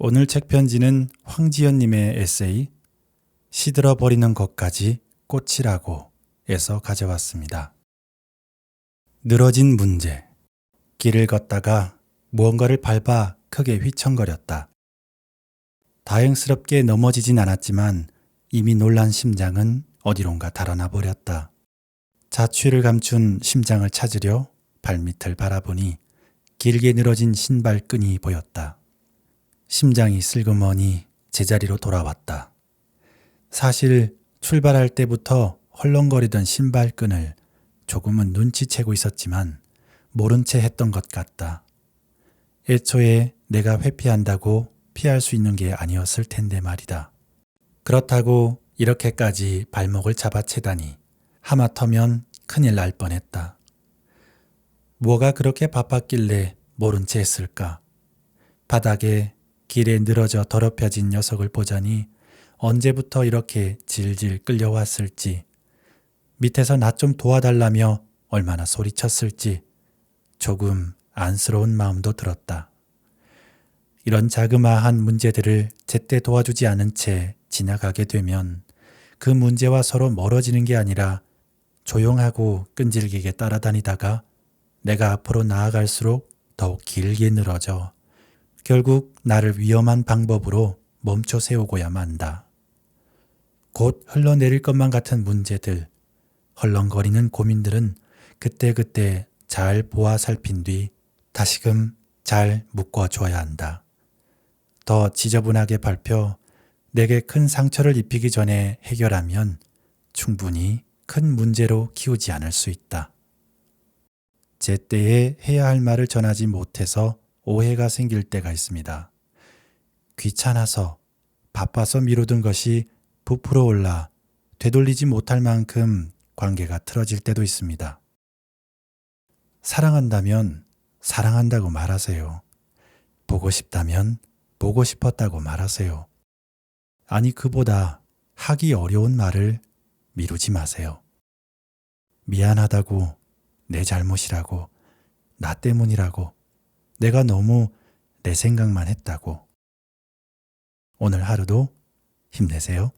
오늘 책 편지는 황지연님의 에세이 시들어 버리는 것까지 꽃이라고 에서 가져왔습니다. 늘어진 문제. 길을 걷다가 무언가를 밟아 크게 휘청거렸다. 다행스럽게 넘어지진 않았지만 이미 놀란 심장은 어디론가 달아나 버렸다. 자취를 감춘 심장을 찾으려 발밑을 바라보니 길게 늘어진 신발끈이 보였다. 심장이 슬그머니 제자리로 돌아왔다. 사실 출발할 때부터 헐렁거리던 신발끈을 조금은 눈치채고 있었지만 모른 채 했던 것 같다. 애초에 내가 회피한다고 피할 수 있는 게 아니었을 텐데 말이다. 그렇다고 이렇게까지 발목을 잡아채다니 하마터면 큰일 날 뻔했다. 뭐가 그렇게 바빴길래 모른 채 했을까? 바닥에 길에 늘어져 더럽혀진 녀석을 보자니 언제부터 이렇게 질질 끌려왔을지, 밑에서 나 좀 도와달라며 얼마나 소리쳤을지 조금 안쓰러운 마음도 들었다. 이런 자그마한 문제들을 제때 도와주지 않은 채 지나가게 되면 그 문제와 서로 멀어지는 게 아니라 조용하고 끈질기게 따라다니다가 내가 앞으로 나아갈수록 더욱 길게 늘어져 결국 나를 위험한 방법으로 멈춰 세우고야 만다. 곧 흘러내릴 것만 같은 문제들, 헐렁거리는 고민들은 그때그때 잘 보아 살핀 뒤 다시금 잘 묶어줘야 한다. 더 지저분하게 밟혀 내게 큰 상처를 입히기 전에 해결하면 충분히 큰 문제로 키우지 않을 수 있다. 제때에 해야 할 말을 전하지 못해서 오해가 생길 때가 있습니다. 귀찮아서 바빠서 미루던 것이 부풀어 올라 되돌리지 못할 만큼 관계가 틀어질 때도 있습니다. 사랑한다면 사랑한다고 말하세요. 보고 싶다면 보고 싶었다고 말하세요. 아니, 그보다 하기 어려운 말을 미루지 마세요. 미안하다고, 내 잘못이라고, 나 때문이라고, 내가 너무 내 생각만 했다고. 오늘 하루도 힘내세요.